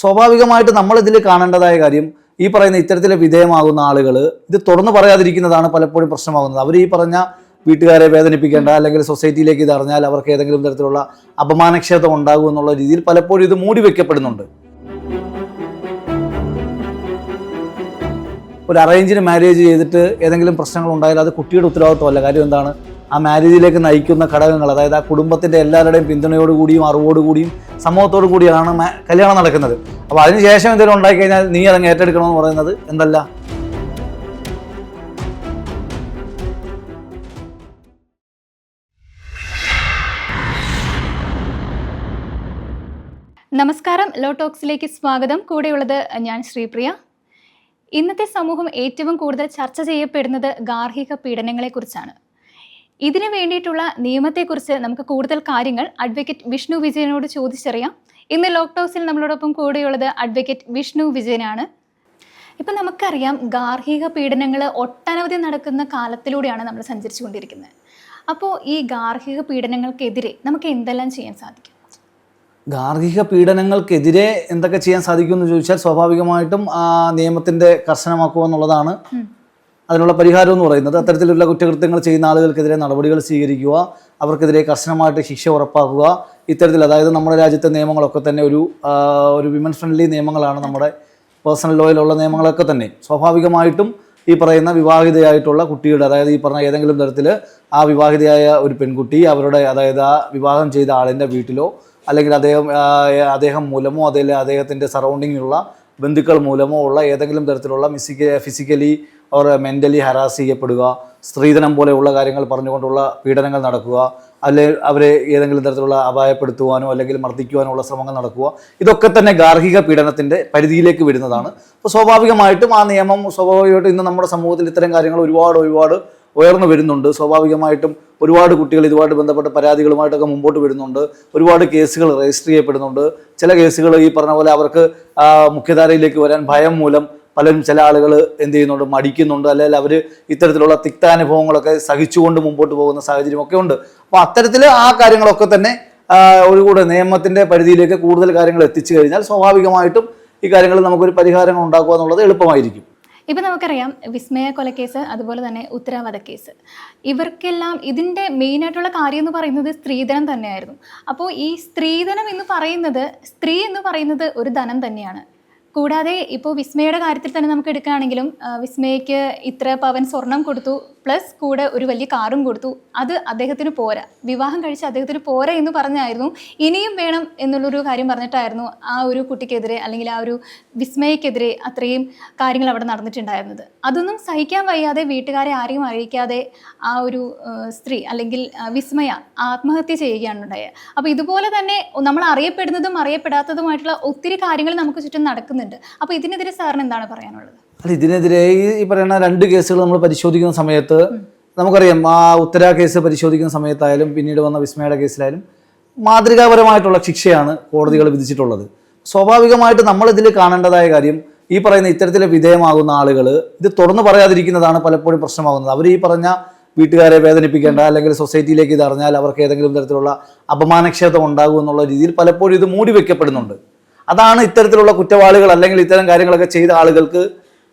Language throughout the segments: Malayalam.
സ്വാഭാവികമായിട്ട് നമ്മൾ ഇതിൽ കാണേണ്ടതായ കാര്യം ഈ പറയുന്ന ഇത്തരത്തിൽ വിധേയമാകുന്ന ആളുകൾ ഇത് തുറന്നു പറയാതിരിക്കുന്നതാണ് പലപ്പോഴും പ്രശ്നമാകുന്നത്. അവർ ഈ പറഞ്ഞ വീട്ടുകാരെ വേദനിപ്പിക്കേണ്ട അല്ലെങ്കിൽ സൊസൈറ്റിയിലേക്ക് ഇത് അറിഞ്ഞാൽ അവർക്ക് ഏതെങ്കിലും തരത്തിലുള്ള അപമാനക്ഷേത്രം ഉണ്ടാകും എന്നുള്ള രീതിയിൽ പലപ്പോഴും ഇത് മൂടി വെക്കപ്പെടുന്നുണ്ട്. ഒരു അറേഞ്ച്ഡ് മാരേജ് ചെയ്തിട്ട് ഏതെങ്കിലും പ്രശ്നങ്ങൾ ഉണ്ടായാൽ അത് കുട്ടിയുടെ ഉത്തരവാദിത്വമല്ല. കാര്യം എന്താണ്? ആ മാരേജിലേക്ക് നയിക്കുന്ന ഘടകങ്ങൾ അതായത് ആ കുടുംബത്തിന്റെ എല്ലാവരുടെയും പിന്തുണയോടുകൂടിയും അറിവോടുകൂടിയും സമൂഹത്തോടു കൂടിയാണ് കല്യാണം നടക്കുന്നത്. അപ്പോൾ അതിനുശേഷം എന്തെങ്കിലും ഉണ്ടാക്കി കഴിഞ്ഞാൽ നീ അതങ്ങ് ഏറ്റെടുക്കണമെന്ന് പറയുന്നത് എന്തല്ല? നമസ്കാരം. ലോ ടോക്സിലേക്ക് സ്വാഗതം. കൂടെയുള്ളത് ഞാൻ ശ്രീപ്രിയ. ഇന്നത്തെ സമൂഹം ഏറ്റവും കൂടുതൽ ചർച്ച ചെയ്യപ്പെടുന്നത് ഗാർഹിക പീഡനങ്ങളെക്കുറിച്ചാണ്. ഇതിനു വേണ്ടിയിട്ടുള്ള നിയമത്തെക്കുറിച്ച് നമുക്ക് കൂടുതൽ കാര്യങ്ങൾ അഡ്വക്കേറ്റ് വിഷ്ണു വിജയനോട് ചോദിച്ചറിയാം. ഇന്ന് ലോ ടോക്സിൽ നമ്മളോടൊപ്പം കൂടെയുള്ളത് അഡ്വക്കേറ്റ് വിഷ്ണു വിജയനാണ്. ഇപ്പം നമുക്കറിയാം ഗാർഹിക പീഡനങ്ങൾ ഒട്ടനവധി നടക്കുന്ന കാലത്തിലൂടെയാണ് നമ്മൾ സഞ്ചരിച്ചു കൊണ്ടിരിക്കുന്നത് അപ്പോൾ ഈ ഗാർഹിക പീഡനങ്ങൾക്കെതിരെ നമുക്ക് എന്തെല്ലാം ചെയ്യാൻ സാധിക്കും? ഗാർഹിക പീഡനങ്ങൾക്കെതിരെ എന്തൊക്കെ ചെയ്യാൻ സാധിക്കുമെന്ന് ചോദിച്ചാൽ സ്വാഭാവികമായിട്ടും ആ നിയമത്തിന്റെ കർശനമാക്കുക എന്നുള്ളതാണ്. അതിനുള്ള പരിഹാരം എന്ന് പറയുന്നത് അത്തരത്തിലുള്ള കുറ്റകൃത്യങ്ങൾ ചെയ്യുന്ന ആളുകൾക്കെതിരെ നടപടികൾ സ്വീകരിക്കുക അവർക്കെതിരെ കർശനമായിട്ട് ശിക്ഷ ഉറപ്പാക്കുക. ഇത്തരത്തിൽ അതായത് നമ്മുടെ രാജ്യത്തെ നിയമങ്ങളൊക്കെ തന്നെ ഒരു ഒരു വിമൻ ഫ്രണ്ട്ലി നിയമങ്ങളാണ് നമ്മുടെ പേഴ്സണൽ ലോയിലുള്ള നിയമങ്ങളൊക്കെ തന്നെ. സ്വാഭാവികമായിട്ടും ഈ പറയുന്ന വിവാഹിതയായിട്ടുള്ള കുട്ടിയുടെ അതായത് ഈ പറഞ്ഞ ഏതെങ്കിലും തരത്തിൽ ആ വിവാഹിതയായ ഒരു പെൺകുട്ടി അവരുടെ അതായത് ആ വിവാഹം ചെയ്ത ആളിന്റെ വീട്ടിലോ അല്ലെങ്കിൽ അദ്ദേഹം അദ്ദേഹം മൂലമോ അതേ അദ്ദേഹത്തിന്റെ സറൗണ്ടിങ്ങിലുള്ള ബന്ധുക്കൾ മൂലമോ ഉള്ള ഏതെങ്കിലും തരത്തിലുള്ള മിസിക്ക ഫിസിക്കലി അവർ മെന്റലി ഹരാസ് ചെയ്യപ്പെടുക സ്ത്രീധനം പോലെയുള്ള കാര്യങ്ങൾ പറഞ്ഞുകൊണ്ടുള്ള പീഡനങ്ങൾ നടക്കുക അല്ലെ അവരെ ഏതെങ്കിലും തരത്തിലുള്ള അപായപ്പെടുത്തുവാനോ അല്ലെങ്കിൽ മർദ്ദിക്കുവാനോ ഉള്ള ശ്രമങ്ങൾ നടക്കുക ഇതൊക്കെ തന്നെ ഗാർഹിക പീഡനത്തിന്റെ പരിധിയിലേക്ക് വരുന്നതാണ്. അപ്പോൾ സ്വാഭാവികമായിട്ടും ആ നിയമം സ്വാഭാവികമായിട്ടും ഇന്ന് നമ്മുടെ സമൂഹത്തിൽ ഇത്തരം കാര്യങ്ങൾ ഒരുപാട് ഒരുപാട് ഉയർന്നു വരുന്നുണ്ട്. സ്വാഭാവികമായിട്ടും ഒരുപാട് കുട്ടികൾ ഇതുമായിട്ട് ബന്ധപ്പെട്ട പരാതികളുമായിട്ടൊക്കെ മുമ്പോട്ട് വരുന്നുണ്ട്. ഒരുപാട് കേസുകൾ രജിസ്റ്റർ ചെയ്യപ്പെടുന്നുണ്ട്. ചില കേസുകൾ ഈ പറഞ്ഞ പോലെ അവർക്ക് മുഖ്യധാരയിലേക്ക് വരാൻ ഭയം മൂലം പലരും ചില ആളുകൾ എന്ത് ചെയ്യുന്നുണ്ട് മടിക്കുന്നുണ്ട് അല്ലെങ്കിൽ അവർ ഇത്തരത്തിലുള്ള തിക്താനുഭവങ്ങളൊക്കെ സഹിച്ചുകൊണ്ട് മുമ്പോട്ട് പോകുന്ന സാഹചര്യമൊക്കെ ഉണ്ട്. അപ്പോൾ അത്തരത്തിൽ ആ കാര്യങ്ങളൊക്കെ തന്നെ ഒരു കൂടെ നിയമത്തിന്റെ പരിധിയിലേക്ക് കൂടുതൽ കാര്യങ്ങൾ എത്തിച്ചു കഴിഞ്ഞാൽ സ്വാഭാവികമായിട്ടും ഈ കാര്യങ്ങൾ നമുക്കൊരു പരിഹാരങ്ങൾ ഉണ്ടാക്കുക എന്നുള്ളത് എളുപ്പമായിരിക്കും. ഇപ്പം നമുക്കറിയാം വിസ്മയ കൊലക്കേസ് അതുപോലെ തന്നെ ഉത്തരവാദ കേസ് ഇവർക്കെല്ലാം ഇതിന്റെ മെയിനായിട്ടുള്ള കാര്യം എന്ന് പറയുന്നത് സ്ത്രീധനം തന്നെയായിരുന്നു. അപ്പോൾ ഈ സ്ത്രീധനം എന്ന് പറയുന്നത് സ്ത്രീ എന്ന് പറയുന്നത് ഒരു ധനം തന്നെയാണ്. കൂടാതെ ഇപ്പോൾ വിസ്മയുടെ കാര്യത്തിൽ തന്നെ നമുക്ക് എടുക്കുകയാണെങ്കിലും വിസ്മയ്ക്ക് ഇത്ര പവൻ സ്വർണം കൊടുത്തു പ്ലസ് കൂടെ ഒരു വലിയ കാറും കൊടുത്തു അത് അദ്ദേഹത്തിന് പോരാ. വിവാഹം കഴിച്ച് അദ്ദേഹത്തിന് പോരാ എന്ന് പറഞ്ഞായിരുന്നു. ഇനിയും വേണം എന്നുള്ളൊരു കാര്യം പറഞ്ഞിട്ടായിരുന്നു ആ ഒരു കുട്ടിക്കെതിരെ അല്ലെങ്കിൽ ആ ഒരു വിസ്മയക്കെതിരെ അത്രയും കാര്യങ്ങൾ അവിടെ നടന്നിട്ടുണ്ടായിരുന്നത്. അതൊന്നും സഹിക്കാൻ വയ്യാതെ വീട്ടുകാരെ ആരെയും അറിയിക്കാതെ ആ ഒരു സ്ത്രീ അല്ലെങ്കിൽ വിസ്മയ ആത്മഹത്യ ചെയ്യുകയാണ് ഉണ്ടായത്. അപ്പോൾ ഇതുപോലെ തന്നെ നമ്മൾ അറിയപ്പെടുന്നതും അറിയപ്പെടാത്തതുമായിട്ടുള്ള ഒത്തിരി കാര്യങ്ങൾ നമുക്ക് ചുറ്റും നടക്കുന്നുണ്ട്. അപ്പോൾ ഇതിനെതിരെ സാറിന് എന്താണ് പറയാനുള്ളത്? അല്ല ഇതിനെതിരെ ഈ ഈ പറയുന്ന രണ്ട് കേസുകൾ നമ്മൾ പരിശോധിക്കുന്ന സമയത്ത് നമുക്കറിയാം ആ ഉത്തര കേസ് പരിശോധിക്കുന്ന സമയത്തായാലും പിന്നീട് വന്ന വിസ്മയുടെ കേസിലായാലും മാതൃകാപരമായിട്ടുള്ള ശിക്ഷയാണ് കോടതികൾ വിധിച്ചിട്ടുള്ളത്. സ്വാഭാവികമായിട്ട് നമ്മൾ ഇതിൽ കാണേണ്ടതായ കാര്യം ഈ പറയുന്ന ഇത്തരത്തിൽ വിധേയമാകുന്ന ആളുകൾ ഇത് തുറന്നു പറയാതിരിക്കുന്നതാണ് പലപ്പോഴും പ്രശ്നമാകുന്നത്. അവർ ഈ പറഞ്ഞ വീട്ടുകാരെ വേദനിപ്പിക്കേണ്ട അല്ലെങ്കിൽ സൊസൈറ്റിയിലേക്ക് ഇത് അറിഞ്ഞാൽ അവർക്ക് ഏതെങ്കിലും തരത്തിലുള്ള അപമാനക്ഷേത്രം ഉണ്ടാകും എന്നുള്ള രീതിയിൽ പലപ്പോഴും ഇത് മൂടി വെക്കപ്പെടുന്നുണ്ട്. അതാണ് ഇത്തരത്തിലുള്ള കുറ്റവാളികൾ അല്ലെങ്കിൽ ഇത്തരം കാര്യങ്ങളൊക്കെ ചെയ്ത ആളുകൾക്ക്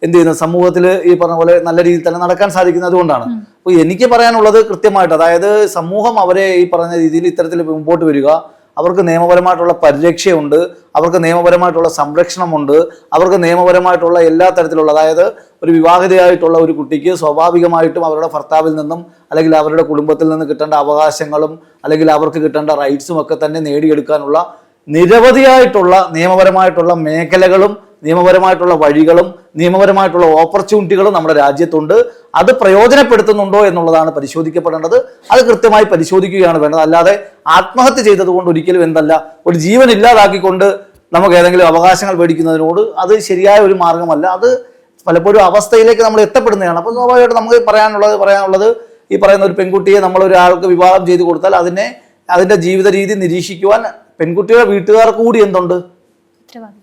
എന്ത് ചെയ്യുന്നത്? സമൂഹത്തിൽ ഈ പറഞ്ഞ പോലെ നല്ല രീതിയിൽ തന്നെ നടക്കാൻ സാധിക്കുന്നത് കൊണ്ടാണ്. അപ്പോൾ എനിക്ക് പറയാനുള്ളത് കൃത്യമായിട്ട് അതായത് സമൂഹം അവരെ ഈ പറഞ്ഞ രീതിയിൽ ഇത്തരത്തിൽ മുമ്പോട്ട് വരിക. അവർക്ക് നിയമപരമായിട്ടുള്ള പരിരക്ഷയുണ്ട്. അവർക്ക് നിയമപരമായിട്ടുള്ള സംരക്ഷണമുണ്ട്. അവർക്ക് നിയമപരമായിട്ടുള്ള എല്ലാ തരത്തിലുള്ള അതായത് ഒരു വിവാഹിതയായിട്ടുള്ള ഒരു കുട്ടിക്ക് സ്വാഭാവികമായിട്ടും അവരുടെ ഭർത്താവിൽ നിന്നും അല്ലെങ്കിൽ അവരുടെ കുടുംബത്തിൽ നിന്ന് കിട്ടേണ്ട അവകാശങ്ങളും അല്ലെങ്കിൽ അവർക്ക് കിട്ടേണ്ട റൈറ്റ്സും ഒക്കെ തന്നെ നേടിയെടുക്കാനുള്ള നിരവധിയായിട്ടുള്ള നിയമപരമായിട്ടുള്ള മേഖലകളും നിയമപരമായിട്ടുള്ള വഴികളും നിയമപരമായിട്ടുള്ള ഓപ്പർച്യൂണിറ്റികളും നമ്മുടെ രാജ്യത്തുണ്ട്. അത് പ്രയോജനപ്പെടുത്തുന്നുണ്ടോ എന്നുള്ളതാണ് പരിശോധിക്കപ്പെടേണ്ടത്. അത് കൃത്യമായി പരിശോധിക്കുകയാണ് വേണ്ടത്. അല്ലാതെ ആത്മഹത്യ ചെയ്തതുകൊണ്ട് ഒരിക്കലും എന്തല്ല ഒരു ജീവൻ ഇല്ലാതാക്കിക്കൊണ്ട് നമുക്ക് ഏതെങ്കിലും അവകാശങ്ങൾ മേടിക്കുന്നതിനോട് അത് ശരിയായ ഒരു മാർഗമല്ല. അത് പലപ്പോഴും അവസ്ഥയിലേക്ക് നമ്മൾ എത്തപ്പെടുന്നതാണ്. അപ്പോൾ സ്വാഭാവികമായിട്ട് നമുക്ക് പറയാനുള്ളത് പറയാനുള്ളത് ഈ പറയുന്ന ഒരു പെൺകുട്ടിയെ നമ്മൾ ഒരാൾക്ക് വിവാഹം ചെയ്തു കൊടുത്താൽ അതിനെ അതിന്റെ ജീവിത രീതി നിരീക്ഷിക്കുവാൻ പെൺകുട്ടിയുടെ വീട്ടുകാർ കൂടി എന്തുണ്ട്?